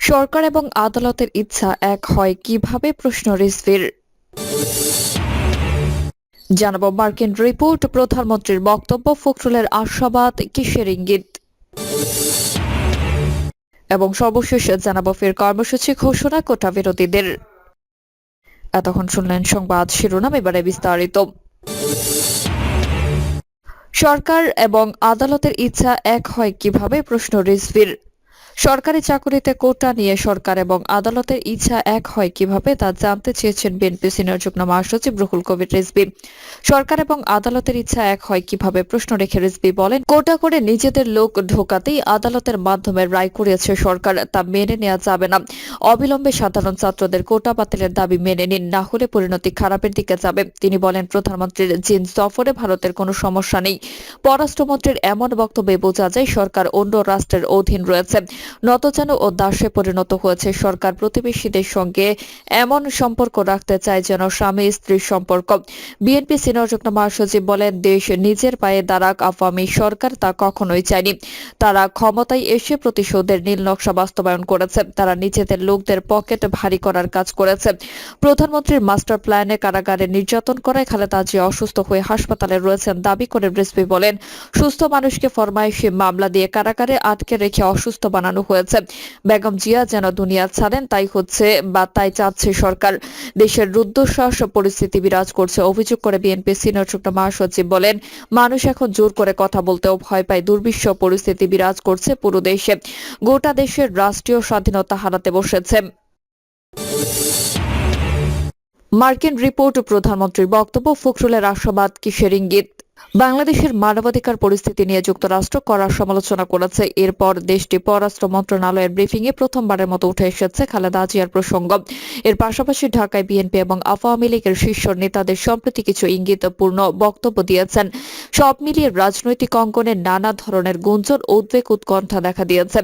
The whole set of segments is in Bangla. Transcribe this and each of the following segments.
সরকার এবং আদালতের ইচ্ছা এক হয় কীভাবে প্রশ্ন রিজভির জানাব মার্কিন রিপোর্ট, প্রধানমন্ত্রীর বক্তব্য, ফখরুলের আশাবাদ, কিসের ইঙ্গিত? এবং সর্বশেষ জানাব ফের কর্মসূচি ঘোষণা কোটা বিরোধীদের। এতক্ষণ শুনলেন সংবাদ শিরোনাম, এবারে বিস্তারিত। সরকার এবং আদালতের ইচ্ছা এক হয় কীভাবে? প্রশ্ন রিজভির। সরকারি চাকুরিতে কোটা নিয়ে সরকার এবং আদালতের ইচ্ছা এক হয় কীভাবে তা জানতে চেয়েছেন বিএনপি সিনিয়র যুগ্ম মহাসচিব রুহুল কবির রিজভি। সরকার এবং আদালতের ইচ্ছা এক হয় কীভাবে প্রশ্ন রেখে রিজভি বলেন, কোটা করে নিজেদের লোক ঢোকাতেই আদালতের মাধ্যমে রায় করিয়েছে সরকার, তা মেনে নেওয়া যাবে না। অবিলম্বে সাধারণ ছাত্রদের কোটা বাতিলের দাবি মেনে নিন, না হলে পরিণতি খারাপের দিকে যাবে। তিনি বলেন, প্রধানমন্ত্রীর চীন সফরে ভারতের কোনো সমস্যা নেই। পররাষ্ট্রমন্ত্রীর এমন বক্তব্যে বোঝা যায়, সরকার অন্য রাষ্ট্রের অধীন রয়েছে। নতজান ও দাসে পরিণত হয়েছে সরকার প্রতিবেশীদের সঙ্গে। এমন সম্পর্ক রাখতে চায় যেন স্বামী স্ত্রীর সম্পর্ক। বিএনপি সিনিয়র যুগ্ম মহাসচিব বলেন, দেশ নিজের পায়ে দাঁড়াক আওয়ামী সরকার তা কখনোই চায়নি। তারা ক্ষমতায় এসে প্রতিশোধের নীল নকশা বাস্তবায়ন করেছে। তারা নিজেদের লোকদের পকেট ভারী করার কাজ করেছে। প্রধানমন্ত্রীর মাস্টার প্ল্যানে কারাগারে নির্যাতন করায় খালেদা জিয়া অসুস্থ হয়ে হাসপাতালে রয়েছেন দাবি করে রিজভি বলেন, সুস্থ মানুষকে ফরমাইশি মামলা দিয়ে কারাগারে আটকে রেখে অসুস্থ বানানো হয়েছে। বেগম জিয়া যেন দুনিয়া ছাড়েন, তাই হচ্ছে বা তাই চাচ্ছে সরকার। দেশের রুদ্ধশ্বাস পরিস্থিতি বিরাজ করছে। অভিযোগ করে বিএনপি সিনিয়র যুগ্ম মহাসচিব বলেন, মানুষ এখন জোর করে কথা বলতেও ভয় পায়। দুর্বিশ্ব পরিস্থিতি বিরাজ করছে পুরো দেশে। গোটা দেশের রাষ্ট্রীয় স্বাধীনতা হারাতে বসেছে। মার্কিন রিপোর্ট প্রধানমন্ত্রীর বক্তব্য, ফখরুলের আশাবাদ কিসের ইঙ্গিত? বাংলাদেশের মানবাধিকার পরিস্থিতি নিয়ে যুক্তরাষ্ট্র কড়া সমালোচনা করেছে। এরপর দেশটি পররাষ্ট্র মন্ত্রণালয়ের ব্রিফিং এ প্রথমবারের মতো উঠে এসেছে খালেদা জিয়ার প্রসঙ্গ। এর পাশাপাশি ঢাকায় বিএনপি এবং আওয়ামী লীগের শীর্ষ নেতাদের সম্প্রতি কিছু ইঙ্গিতপূর্ণ বক্তব্য দিয়েছেন। সব মিলিয়ে রাজনৈতিক অঙ্গনে নানা ধরনের গুঞ্জন, উদ্বেগ, উৎকণ্ঠা দেখা দিয়েছে।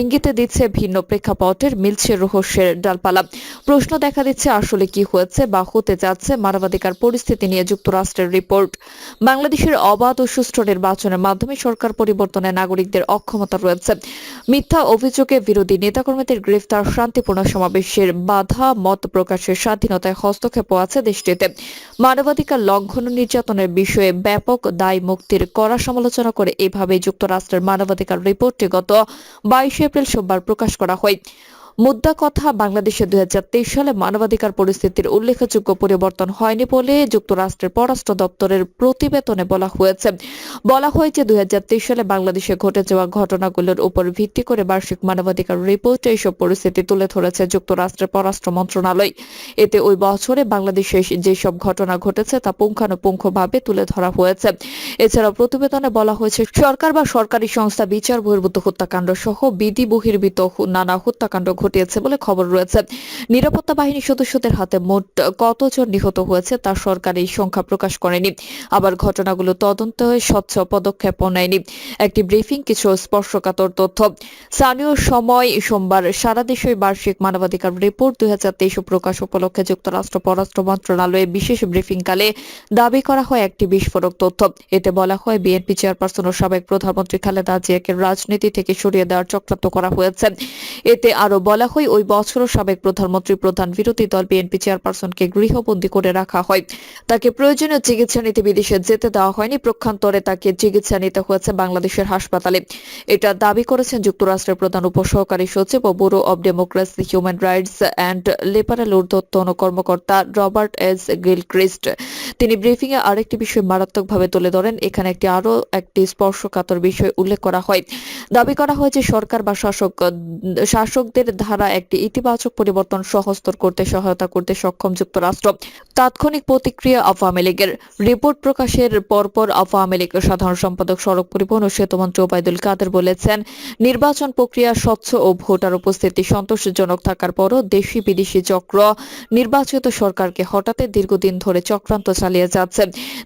ইঙ্গিতে দিচ্ছে ভিন্ন প্রেক্ষাপটের মিলছে রহস্যের ডালপালা। প্রশ্ন দেখা দিচ্ছে, আসলে কি হয়েছে বা হতে যাচ্ছে মানবাধিকার পরিস্থিতি নিয়ে যুক্তরাষ্ট্রের রিপোর্ট। বাংলাদেশের অবাধ ও সুষ্ঠু নির্বাচনের মাধ্যমে সরকার পরিবর্তনে নাগরিকদের অক্ষমতা রয়েছে। মিথ্যা অভিযোগে বিরোধী নেতাকর্মীদের গ্রেফতার, শান্তিপূর্ণ সমাবেশের বাধা, মত প্রকাশের স্বাধীনতায় হস্তক্ষেপ আছে দেশটিতে। মানবাধিকার লঙ্ঘন নির্যাতনের বিষয়ে ব্যাপক দায় মুক্তির কড়া সমালোচনা করে এভাবে যুক্তরাষ্ট্রের মানবাধিকার রিপোর্টটি গত বাইশে এপ্রিল সোমবার প্রকাশ করা হয়। মুদ্রা কথা বাংলাদেশে দুই হাজার তেইশ সালে মানবাধিকার পরিস্থিতির উল্লেখযোগ্য পরিবর্তন হয়নি বলে যুক্তরাষ্ট্রের পররাষ্ট্র দপ্তরের প্রতিবেদনে বলা হয়েছে। বলা হয়েছে দুই সালে বাংলাদেশে ঘটে যাওয়া ঘটনাগুলোর উপর ভিত্তি করে বার্ষিক মানবাধিকার রিপোর্টে এইসব পরিস্থিতি তুলে ধরেছে যুক্তরাষ্ট্রের পররাষ্ট্র মন্ত্রণালয়। এতে ওই বছরে বাংলাদেশে যেসব ঘটনা ঘটেছে তা পুঙ্খানুপুঙ্খভাবে তুলে ধরা হয়েছে। এছাড়াও প্রতিবেদনে বলা হয়েছে, সরকার বা সরকারি সংস্থা বিচার বহির্ভূত হত্যাকাণ্ড সহ বিধি বহির্ভূত নানা হত্যাকাণ্ড ঘটিয়েছে বলে খবর রয়েছে। নিরাপত্তা বাহিনীর সদস্যদের হাতে মোট কতজন নিহত হয়েছে তা সরকার এই সংখ্যা প্রকাশ করেনি। আবার ঘটনাগুলো তদন্ত হয়ে স্বচ্ছ পদক্ষেপ নেয়নি। একটি ব্রিফিং কিছু স্পর্শকাতর তথ্য। স্থানীয় সময় সোমবার সারা দেশে বার্ষিক মানবাধিকার রিপোর্ট দুই হাজার তেইশ প্রকাশ উপলক্ষে যুক্তরাষ্ট্র পররাষ্ট্র মন্ত্রণালয়ে বিশেষ ব্রিফিংকালে দাবি করা হয় একটি বিস্ফোরক তথ্য। এতে বলা হয় বিএনপি চেয়ারপারসন ও সাবেক প্রধানমন্ত্রী খালেদা জিয়াকে রাজনীতি থেকে সরিয়ে দেওয়ার চক্রান্ত করা হয়েছে। এতে আরও বলা হয়, ওই বছরও সাবেক প্রধানমন্ত্রী প্রধান বিরোধী দল বিএনপি চেয়ারপারসনকে গৃহবন্দী করে রাখা হয়। তাকে প্রয়োজনীয় চিকিৎসা নিতে বিদেশে যেতে দেওয়া হয়নি। প্রক্ষান্তরে তাকে চিকিৎসা নিতে হয়েছে বাংলাদেশের হাসপাতালে। এটা দাবি করেছেন যুক্তরাষ্ট্রের প্রধান উপসহকারী সচিব ও bureau of democracy, human rights and liberal ঊর্ধ্বতন কর্মকর্তা রবার্ট এস গিলক্রিস্ট। তিনি ব্রিফিং এ আরেকটি বিষয় মারাত্মকভাবে তুলে ধরেন। এখানে একটি আরও একটি স্পর্শকাতর বিষয় উল্লেখ করা হয়। দাবি করা হয় যে সরকার বা শাসক, শাসকদের ধারা একটি ইতিবাচক পরিবর্তন সহস্তর করতে, সহায়তা করতে সক্ষম যুক্তরাষ্ট্র। তাৎক্ষণিক প্রতিক্রিয়া আওয়ামী লীগের রিপোর্ট প্রকাশের পরপর আওয়ামী লীগের সাধারণ সম্পাদক সড়ক পরিবহন ও সেতুমন্ত্রী ওবায়দুল কাদের বলেছেন, নির্বাচন প্রক্রিয়া স্বচ্ছ ও ভোটার উপস্থিতি সন্তোষজনক থাকার পরও দেশি বিদেশি চক্র নির্বাচিত সরকারকে হঠাতে দীর্ঘদিন ধরে চক্রান্ত চালিয়ে যাচ্ছে।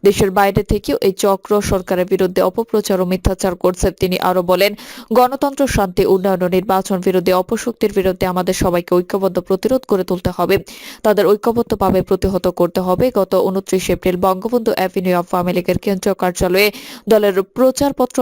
দেশের বাইরে থেকেও এই চক্র সরকারের বিরুদ্ধে অপপ্রচার ও মিথ্যাচার করছে, তিনি আরও বলেন, গণতন্ত্র, শান্তি, উন্নয়ন ও নির্বাচন বিরোধী অপশক্তির বিরুদ্ধে বিরুদ্ধে আমাদের সবাইকে ঐক্যবদ্ধ প্রতিরোধ করে তুলতে হবে। তাদের ঐক্যবদ্ধভাবে প্রতিহত করতে হবে। গত উনত্রিশ April Bangabandhu avenue of Awami লীগের কেন্দ্রীয় কার্যালয়ে দলের প্রচারপত্র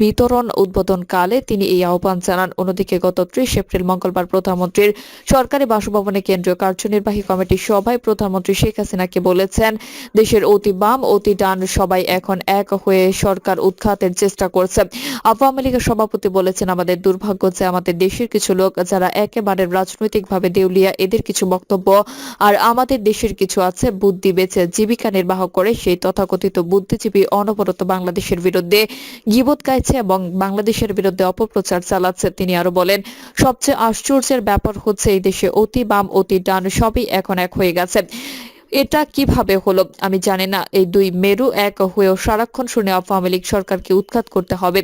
বিতরণ উদ্বোধনকালে তিনি এই আহ্বান জানান। অন্যদিকে গত ত্রিশ এপ্রিল মঙ্গলবার প্রধানমন্ত্রীর সরকারি বাসভবনে কেন্দ্রীয় কার্যনির্বাহী কমিটির সভায় প্রধানমন্ত্রী শেখ হাসিনাকে বলেছেন, দেশের অতি বাম, অতি ডান সবাই এখন এক হয়ে সরকার উৎখাতের চেষ্টা করছে। আওয়ামী লীগের সভাপতি বলেছেন, আমাদের দুর্ভাগ্য যে আমাদের দেশের কিছু লোক যারা একেবারে রাজনৈতিকভাবে দেউলিয়া এদের কিছু বক্তব্য। আর আমাদের দেশের কিছু আছে, বুদ্ধি বেছে জীবিকা নির্বাহ করে সেই তথাকথিত বুদ্ধিজীবী অনবরত বাংলাদেশের বিরুদ্ধে গিবত গাইছে এবং বাংলাদেশের বিরুদ্ধে অপপ্রচার চালাচ্ছে, তিনি আরও বলেন। সবচেয়ে আশ্চর্যের ব্যাপার হচ্ছে, এই দেশে অতি বাম, অতি ডান, সবই এখন এক হয়ে গেছে। এটা কীভাবে হলো আমি জানি না। এই দুই মেরু এক হয়েও সারাক্ষণ শুনে আওয়ামী লীগ সরকারকে উৎখাত করতে হবে।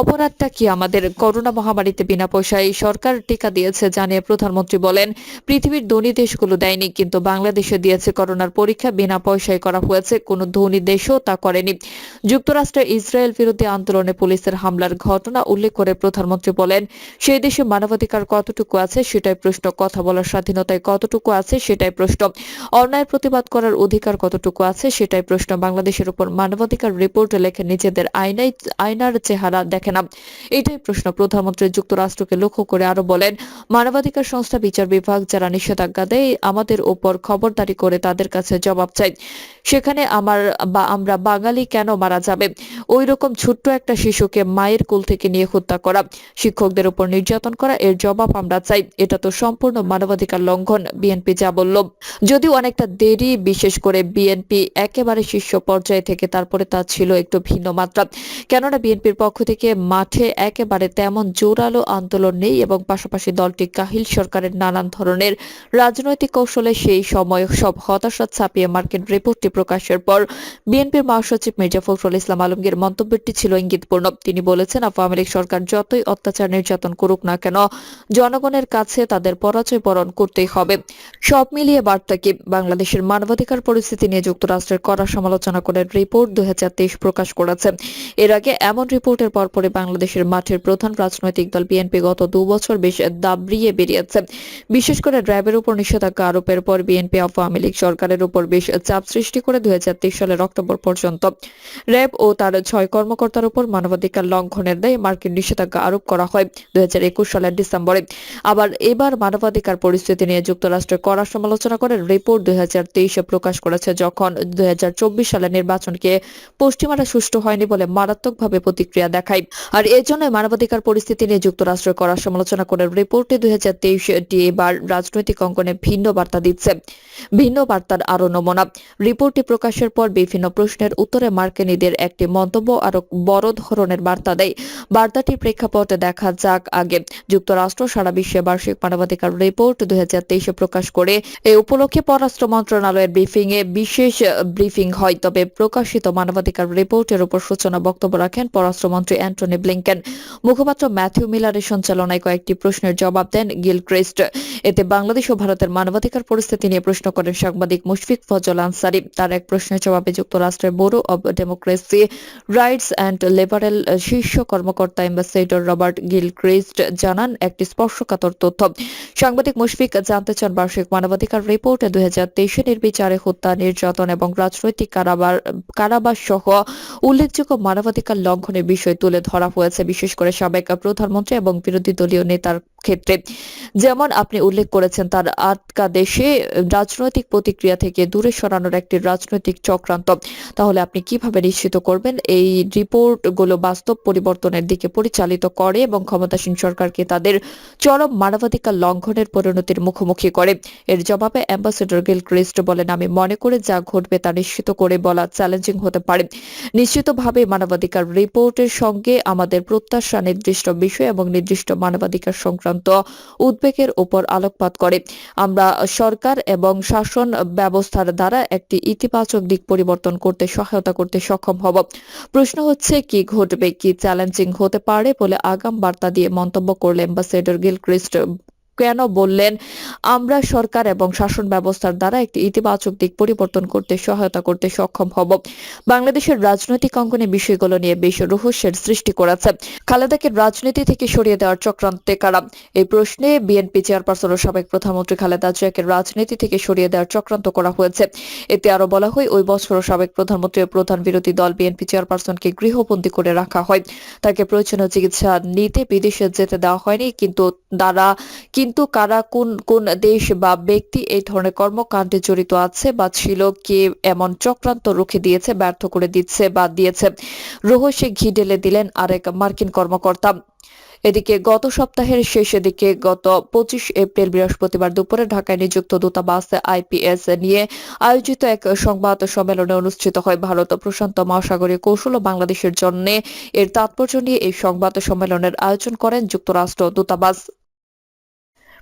অপরাধটা কি আমাদের করোনা মহামারীতে বিনা পয়সায় সরকার টিকা দিয়েছে জানিয়ে প্রধানমন্ত্রী বলেন, পৃথিবীর ধনী দেশগুলো দেয়নি, কিন্তু বাংলাদেশে দিয়েছে করোনার পরীক্ষা, বিনা পয়সায় করা হয়েছে, কোনো ধনী দেশও তা করেনি। যুক্তরাষ্ট্রের ইসরায়েল বিরোধী আন্দোলনে পুলিশের হামলার ঘটনা উল্লেখ করে প্রধানমন্ত্রী বলেন, সেই দেশে মানবাধিকার কতটুকু আছে সেটাই প্রশ্ন, কথা বলার স্বাধীনতায় কতটুকু আছে সেটাই প্রশ্ন। অন্যায়ের প্রতিবাদ করার অধিকার কতটুকু আছে সেটাই প্রশ্ন। বাংলাদেশের উপর মানবাধিকার রিপোর্ট লেখে নিজেদের আইনাই, আয়নার চেহারা দেখে না। এটাই প্রশ্ন। প্রধানমন্ত্রী যুক্তরাষ্ট্রকে লক্ষ্য করে আরও বলেন, মানবাধিকার সংস্থা বিচার বিভাগ যারা নিষেধাজ্ঞা দেয়, আমাদের উপর খবরদারি করে তাদের কাছে জবাব চাই। সেখানে আমার বা আমরা বাঙালি কেন মারা যাবে? ওই রকম ছোট্ট একটা শিশুকে মায়ের কোল থেকে নিয়ে হত্যা করা, শিক্ষকদের উপর নির্যাতন করা, এর জবাব আমরা চাই। এটা তো সম্পূর্ণ মানবাধিকার লঙ্ঘন, বিএনপি যা বলল। যদিও অনেকটা দেরি, বিশেষ করে বিএনপি একেবারে শীর্ষ পর্যায়ে থেকে, তারপরে তা ছিল একটু ভিন্ন মাত্রা। কেননা বিএনপির পক্ষ থেকে মাঠে একেবারে তেমন জোরালো আন্দোলন নেই এবং পাশাপাশি দলটি কাহিল সরকারের নানান ধরনের রাজনৈতিক কৌশলে সেই সময় সব হতাশা ছাপিয়ে মার্কিন রিপোর্টটি প্রকাশের পর বিএনপির মহাসচিব মির্জা ফখরুল ইসলাম আলমগীর মন্তব্যটি ছিল ইঙ্গিতপূর্ণ। তিনি বলেছেন আওয়ামী লীগ সরকার যতই অত্যাচার, নির্যাতন করুক না কেন, জনগণের কাছে তাদের পরাজয় বরণ করতেই হবে। সব মিলিয়ে বার্তা কি? বাংলাদেশের মানবাধিকার পরিস্থিতি নিয়ে যুক্তরাষ্ট্রের কড়া সমালোচনা করে রিপোর্ট দুই হাজার তেইশ প্রকাশ করেছে। এর আগে এমন রিপোর্টের পরপরই বাংলাদেশের মাঠের প্রধান রাজনৈতিক দল বিএনপি গত দু বছর বেশ দাবড়িয়ে বেরিয়েছে। বিশেষ করে র্যাবের উপর নিষেধাজ্ঞা আরোপের পর বিএনপি আওয়ামী লীগ সরকারের উপর বেশ চাপ সৃষ্টি করে দুই সালের অক্টোবর পর্যন্ত। র্যাব ও তার ছয় কর্মকর্তার উপর মানবাধিকার লঙ্ঘনের দায়ে মার্কিন নিষেধাজ্ঞা আরোপ করা হয় দুই হাজার একুশ সালের ডিসেম্বরে। আবার এবার মানবাধিকার পরিস্থিতি নিয়ে যুক্তরাষ্ট্রের কড়া সমালোচনা করে রিপোর্ট দুই প্রকাশ করেছে যখন দুই সালের নির্বাচনকে পশ্চিমারা সুষ্ঠু হয়নি বলে মারাত্মকভাবে প্রতিক্রিয়া দেখায়। আর এজন্য মানবাধিকার পরিস্থিতি নিয়ে যুক্তরাষ্ট্রের কড়া সমালোচনা করে রিপোর্টে দুই টি এবার রাজনৈতিক অঙ্গনে ভিন্ন বার্তা দিচ্ছে। ভিন্ন বার্তার আরও নমুনা। রিপোর্টটি প্রকাশের পর বিভিন্ন প্রশ্নের উত্তরে মার্কিনীদের একটি মন্তব্য আরও বড় ধরনের বার্তা দেয়। বার্তাটির প্রেক্ষাপটে দেখা যাক আগে। যুক্তরাষ্ট্র সারা বিশ্বে বার্ষিক মানবাধিকার রিপোর্ট দুই প্রকাশ করে এ উপলক্ষে পররাষ্ট্র মন্ত্রণালয়ের ব্রিফিং এ বিশেষ ব্রিফিং হয়, তবে প্রকাশিত মানবাধিকার রিপোর্টের উপর সূচনা বক্তব্য রাখেন পররাষ্ট্রমন্ত্রী অ্যান্টনি ব্লিংকেন। মুখপাত্র ম্যাথিউ মিলারের সঞ্চালনায় কয়েকটি প্রশ্নের জবাব দেন গিলক্রিস্ট। এতে বাংলাদেশ ও ভারতের মানবাধিকার পরিস্থিতি নিয়ে প্রশ্ন করেন সাংবাদিক মুশফিক ফজল আনসারি। তার এক প্রশ্নের জবাবে যুক্তরাষ্ট্রের bureau of democracy, rights and labour শীর্ষ কর্মকর্তা অ্যাম্বাসেডর রবার্ট গিলক্রিস্ট জানান একটি স্পর্শকাতর তথ্য। সাংবাদিক মুশফিক, জানতে চান বার্ষিক মানবাধিকার রিপোর্টে দুই হাজার তেইশ তেইশে নির্বিচারে হত্যা, নির্যাতন এবং রাজনৈতিক কারাবার কারাবাস সহ উল্লেখযোগ্য মানবাধিকার লঙ্ঘনের বিষয় তুলে ধরা হয়েছে। বিশেষ করে সাবেক প্রধানমন্ত্রী এবং বিরোধী দলীয় নেতার ক্ষেত্রে। যেমন আপনি উল্লেখ করেছেন, তার আটকা দেশে রাজনৈতিক প্রতিক্রিয়া থেকে দূরে সরানোর একটি রাজনৈতিক চক্রান্ত। তাহলে আপনি কীভাবে নিশ্চিত করবেন? এই রিপোর্টগুলো বাস্তব পরিবর্তনের দিকে পরিচালিত করে এবং ক্ষমতাসীন সরকারকে তাদের চরম মানবাধিকার লঙ্ঘনের পরিণতির মুখোমুখি করে। এর জবাবে অ্যাম্বাসেডর গিল ক্রিস্ট বলেন, আমি মনে করে যা ঘটবে তা নিশ্চিত করে বলা চ্যালেঞ্জিং হতে পারে। নিশ্চিতভাবে মানবাধিকার রিপোর্টের সঙ্গে আমাদের প্রত্যাশা, নির্দিষ্ট বিষয় এবং নির্দিষ্ট মানবাধিকার সংক্রান্ত উদ্বেগের উপর আলোকপাত করে। আমরা সরকার এবং শাসন ব্যবস্থার দ্বারা একটি ইতিবাচক দিক পরিবর্তন করতে সহায়তা করতে সক্ষম হব। প্রশ্ন হচ্ছে, কি ঘটবে? কি চ্যালেঞ্জিং হতে পারে বলে আগাম বার্তা দিয়ে মন্তব্য করলেন অ্যাম্বাসেডর গিলক্রিস্ট কেন বললেন, আমরা সরকার এবং শাসন ব্যবস্থার দ্বারা একটি ইতিবাচক দিক পরিবর্তন করতে সহায়তা করতে সক্ষম হব। বাংলাদেশের রাজনৈতিক অঙ্গনে বিষয়গুলো নিয়ে বেশ রহস্যের সৃষ্টি করেছে। খালেদাকে রাজনীতি থেকে সরিয়ে দেওয়ার চক্রান্তে কারা? এই প্রশ্নে বিএনপি চেয়ারপারসন ও সাবেক প্রধানমন্ত্রী খালেদা জিয়াকে রাজনীতি থেকে সরিয়ে দেওয়ার চক্রান্ত করা হয়েছে। এতে আরও বলা হয়, ওই বছর সাবেক প্রধানমন্ত্রী প্রধান বিরোধী দল বিএনপি চেয়ারপারসনকে গৃহবন্দী করে রাখা হয়। তাকে প্রয়োজনীয় চিকিৎসা নিতে বিদেশে যেতে দেওয়া হয়নি, কিন্তু দ্বারা কিন্তু কারা কোন কোন দেশ বা ব্যক্তি এই ধরনের কর্মকাণ্ডে জড়িত আছে বা ছিল, কে এমন চক্রান্ত রুখে দিয়েছে, ব্যর্থ করে দিচ্ছে বা দিয়েছে, রহস্যে ঘি ঢেলে দিলেন আরেক মার্কিন কর্মকর্তা। এদিকে গত সপ্তাহের শেষের দিকে গত পঁচিশ এপ্রিল বৃহস্পতিবার দুপুরে ঢাকায় নিযুক্ত দূতাবাস আইপিএস নিয়ে আয়োজিত এক সংবাদ সম্মেলনে অনুষ্ঠিত হয় ভারত প্রশান্ত মহাসাগরীয় কৌশল ও বাংলাদেশের জন্য এর তাৎপর্য নিয়ে এই সংবাদ সম্মেলনের আয়োজন করেন যুক্তরাষ্ট্র দূতাবাস।